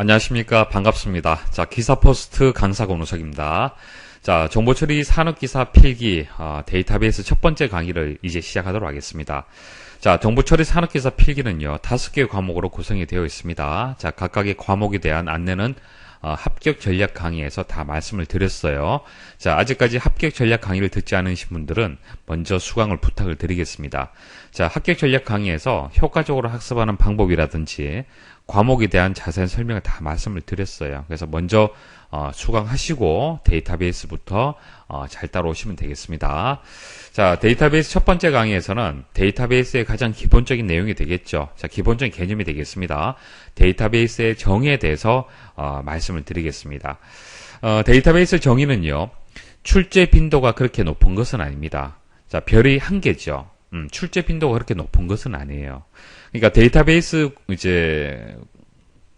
안녕하십니까. 반갑습니다. 자, 기사포스트 강사 권우석입니다. 자, 정보처리 산업기사 필기 어, 데이터베이스 첫 번째 강의를 이제 시작하도록 하겠습니다. 자, 정보처리 산업기사 필기는요, 다섯 개의 과목으로 구성이 되어 있습니다. 자, 각각의 과목에 대한 안내는 어, 합격 전략 강의에서 다 말씀을 드렸어요. 자, 아직까지 합격 전략 강의를 듣지 않으신 분들은 먼저 수강을 부탁을 드리겠습니다. 자, 합격 전략 강의에서 효과적으로 학습하는 방법이라든지 과목에 대한 자세한 설명을 다 말씀을 드렸어요. 그래서 먼저 어, 수강하시고 데이터베이스부터 어, 잘 따라오시면 되겠습니다. 자, 데이터베이스 첫 번째 강의에서는 데이터베이스의 가장 기본적인 내용이 되겠죠. 자, 기본적인 개념이 되겠습니다. 데이터베이스의 정의에 대해서 어, 말씀을 드리겠습니다. 어, 데이터베이스 정의는요. 출제 빈도가 그렇게 높은 것은 아닙니다. 자, 별이 한 개죠. 음, 출제 빈도가 그렇게 높은 것은 아니에요. 그러니까 데이터베이스 이제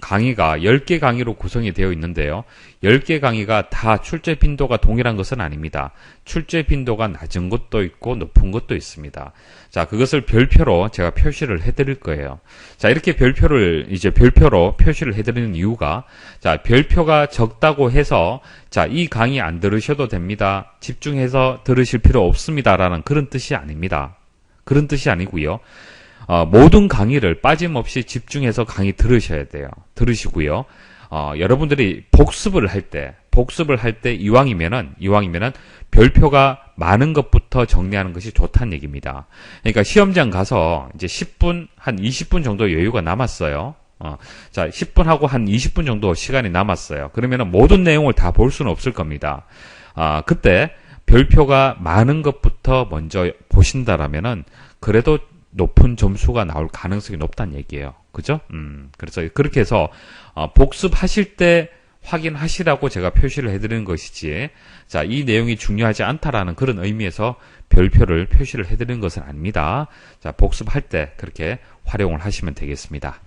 강의가 10개 강의로 구성이 되어 있는데요. 10개 강의가 다 출제 빈도가 동일한 것은 아닙니다. 출제 빈도가 낮은 것도 있고 높은 것도 있습니다. 자, 그것을 별표로 제가 표시를 해 드릴 거예요. 자, 이렇게 별표를 이제 별표로 표시를 해 드리는 이유가 자, 별표가 적다고 해서 자, 이 강의 안 들으셔도 됩니다. 집중해서 들으실 필요 없습니다라는 그런 뜻이 아닙니다. 그런 뜻이 아니고요. 어, 모든 강의를 빠짐없이 집중해서 강의 들으셔야 돼요. 들으시고요. 어, 여러분들이 복습을 할 때, 복습을 할 때 이왕이면은, 이왕이면은 별표가 많은 것부터 정리하는 것이 좋다는 얘기입니다. 그러니까 시험장 가서 이제 10분, 한 20분 정도 여유가 남았어요. 어, 자, 10분 하고 한 20분 정도 시간이 남았어요. 그러면은 모든 내용을 다 볼 수는 없을 겁니다. 아, 그때 별표가 많은 것부터 먼저 보신다라면은 그래도 높은 점수가 나올 가능성이 높다는 얘기예요. 그죠? 음, 그래서 그렇게 해서 어, 복습하실 때 확인하시라고 제가 표시를 해드리는 것이지, 자, 이 내용이 중요하지 않다라는 그런 의미에서 별표를 표시를 해드리는 것은 아닙니다. 자, 복습할 때 그렇게 활용을 하시면 되겠습니다.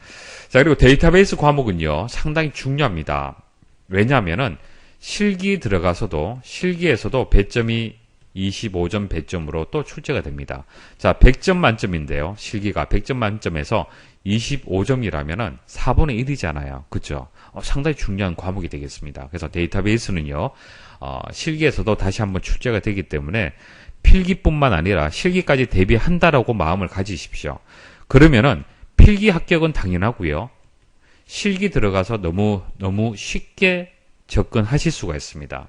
자, 그리고 데이터베이스 과목은요, 상당히 중요합니다. 왜냐하면은 실기 들어가서도, 실기에서도 배점이 25점 배점으로 또 출제가 됩니다. 자, 100점 만점인데요. 실기가 100점 만점에서 25점이라면은 4분의 1이잖아요. 그죠? 어, 상당히 중요한 과목이 되겠습니다. 그래서 데이터베이스는요, 어, 실기에서도 다시 한번 출제가 되기 때문에 필기뿐만 아니라 실기까지 대비한다라고 마음을 가지십시오. 그러면은 필기 합격은 당연하고요. 실기 들어가서 너무 너무 쉽게 접근하실 수가 있습니다.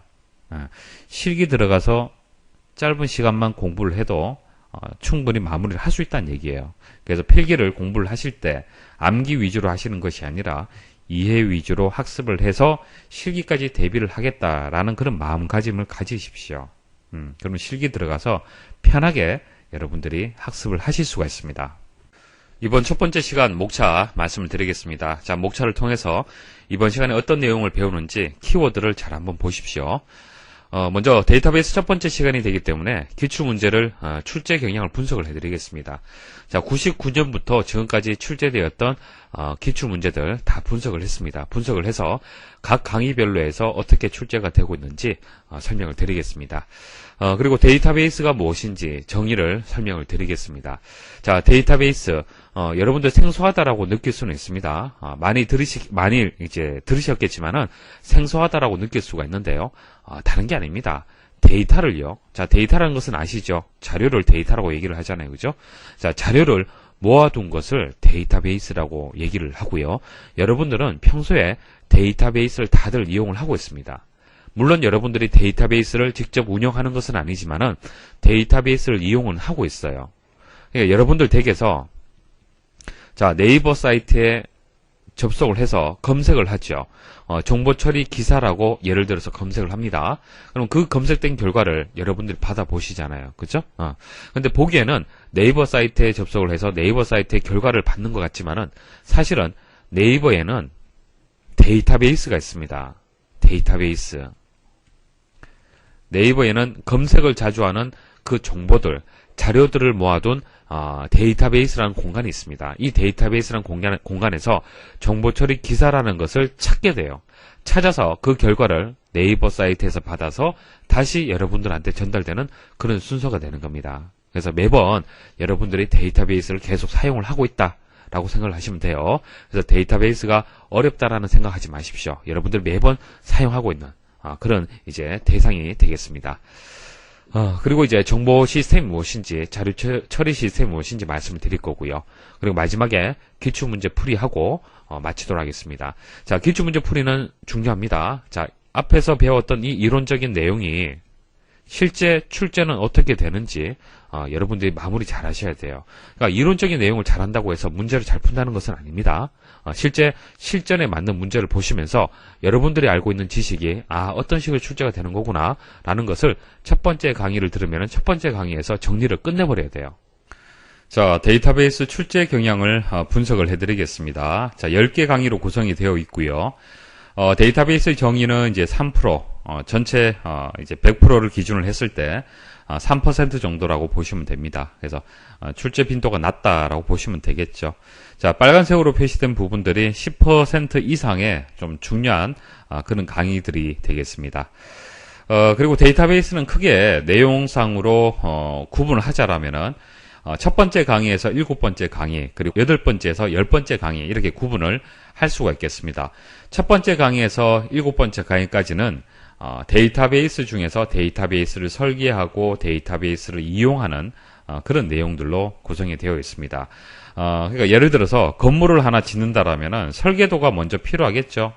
어, 실기 들어가서 짧은 시간만 공부를 해도 어, 충분히 마무리를 할 수 있다는 얘기예요. 그래서 필기를 공부를 하실 때 암기 위주로 하시는 것이 아니라 이해 위주로 학습을 해서 실기까지 대비를 하겠다라는 그런 마음가짐을 가지십시오. 음, 그러면 실기 들어가서 편하게 여러분들이 학습을 하실 수가 있습니다. 이번 첫 번째 시간 목차 말씀을 드리겠습니다. 자, 목차를 통해서 이번 시간에 어떤 내용을 배우는지 키워드를 잘 한번 보십시오. 어, 먼저 데이터베이스 첫 번째 시간이 되기 때문에 기출 문제를 어, 출제 경향을 분석을 해드리겠습니다. 자, 99년부터 지금까지 출제되었던 어, 기출 문제들 다 분석을 했습니다. 분석을 해서 각 강의별로 해서 어떻게 출제가 되고 있는지 어, 설명을 드리겠습니다. 어, 그리고 데이터베이스가 무엇인지 정의를 설명을 드리겠습니다. 자, 데이터베이스 어, 여러분들 생소하다라고 느낄 수는 있습니다. 어, 많이 들으시 많이 이제 들으셨겠지만은 생소하다라고 느낄 수가 있는데요. 어, 다른 게 아닙니다. 데이터를요. 자, 데이터라는 것은 아시죠? 자료를 데이터라고 얘기를 하잖아요. 그죠? 자, 자료를 모아둔 것을 데이터베이스라고 얘기를 하고요. 여러분들은 평소에 데이터베이스를 다들 이용을 하고 있습니다. 물론 여러분들이 데이터베이스를 직접 운영하는 것은 아니지만은 데이터베이스를 이용은 하고 있어요. 그러니까 여러분들 댁에서 자 네이버 사이트에 접속을 해서 검색을 하죠. 어, 정보 처리 기사라고 예를 들어서 검색을 합니다. 그럼 그 검색된 결과를 여러분들이 받아보시잖아요. 그죠? 어. 근데 보기에는 네이버 사이트에 접속을 해서 네이버 사이트의 결과를 받는 것 같지만은 사실은 네이버에는 데이터베이스가 있습니다. 데이터베이스. 네이버에는 검색을 자주 하는 그 정보들, 자료들을 모아둔 어, 데이터베이스라는 공간이 있습니다. 이 데이터베이스라는 공간, 공간에서 정보 처리 기사라는 것을 찾게 돼요. 찾아서 그 결과를 네이버 사이트에서 받아서 다시 여러분들한테 전달되는 그런 순서가 되는 겁니다. 그래서 매번 여러분들이 데이터베이스를 계속 사용을 하고 있다. 라고 생각을 하시면 돼요. 그래서 데이터베이스가 어렵다라는 생각하지 마십시오. 여러분들 매번 사용하고 있는 아, 그런 이제 대상이 되겠습니다. 어, 그리고 이제 정보 시스템이 무엇인지, 자료 처- 처리 시스템이 무엇인지 말씀을 드릴 거고요. 그리고 마지막에 기출문제 풀이하고 어, 마치도록 하겠습니다. 자, 기출문제 풀이는 중요합니다. 자, 앞에서 배웠던 이 이론적인 내용이 실제 출제는 어떻게 되는지 어, 여러분들이 마무리 잘 하셔야 돼요. 그러니까 이론적인 내용을 잘한다고 해서 문제를 잘 푼다는 것은 아닙니다. 어, 실제 실전에 맞는 문제를 보시면서 여러분들이 알고 있는 지식이 아 어떤 식으로 출제가 되는 거구나 라는 것을 첫 번째 강의를 들으면 첫 번째 강의에서 정리를 끝내버려야 돼요. 자, 데이터베이스 출제 경향을 어, 분석을 해드리겠습니다. 자, 10개 강의로 구성이 되어 있고요. 어, 데이터베이스 정의는 이제 3%, 어, 전체 어, 이제 100%를 기준을 했을 때 아, 3% 정도라고 보시면 됩니다. 그래서 어, 출제 빈도가 낮다라고 보시면 되겠죠. 자, 빨간색으로 표시된 부분들이 10% 이상의 좀 중요한 아, 그런 강의들이 되겠습니다. 어, 그리고 데이터베이스는 크게 내용상으로 어, 구분을 하자라면은 어, 첫 번째 강의에서 일곱 번째 강의, 그리고 여덟 번째에서 열 번째 강의 이렇게 구분을 할 수가 있겠습니다. 첫 번째 강의에서 일곱 번째 강의까지는 어, 데이터베이스 중에서 데이터베이스를 설계하고 데이터베이스를 이용하는 어, 그런 내용들로 구성이 되어 있습니다. 어, 그러니까 예를 들어서 건물을 하나 짓는다라면은 설계도가 먼저 필요하겠죠.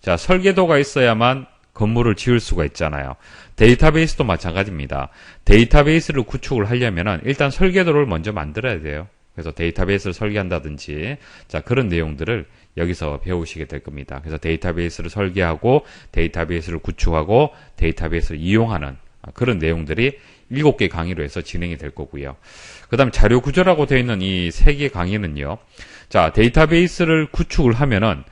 자, 설계도가 있어야만 건물을 지을 수가 있잖아요. 데이터베이스도 마찬가지입니다. 데이터베이스를 구축을 하려면은 일단 설계도를 먼저 만들어야 돼요. 그래서 데이터베이스를 설계한다든지 자 그런 내용들을 여기서 배우시게 될 겁니다. 그래서 데이터베이스를 설계하고 데이터베이스를 구축하고 데이터베이스를 이용하는 아, 그런 내용들이 일곱 개 강의로 해서 진행이 될 거고요. 그 다음 자료 구조라고 되어 있는 이세개 강의는요. 자 데이터베이스를 구축을 하면은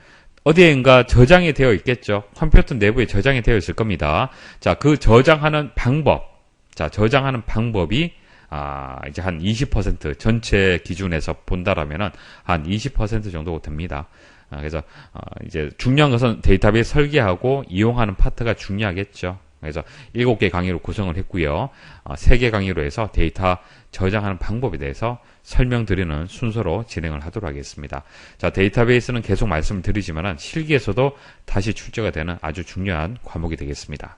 어디엔가 저장이 되어 있겠죠. 컴퓨터 내부에 저장이 되어 있을 겁니다. 자, 그 저장하는 방법. 자, 저장하는 방법이 아, 이제 한 20% 전체 기준에서 본다라면은 한 20% 정도 됩니다. 아, 그래서 어, 이제 중요한 것은 데이터베이스 설계하고 이용하는 파트가 중요하겠죠. 그래서 7개 강의로 구성을 했고요. 어, 3개 강의로 해서 데이터 저장하는 방법에 대해서 설명드리는 순서로 진행을 하도록 하겠습니다. 자, 데이터베이스는 계속 말씀을 드리지만 실기에서도 다시 출제가 되는 아주 중요한 과목이 되겠습니다.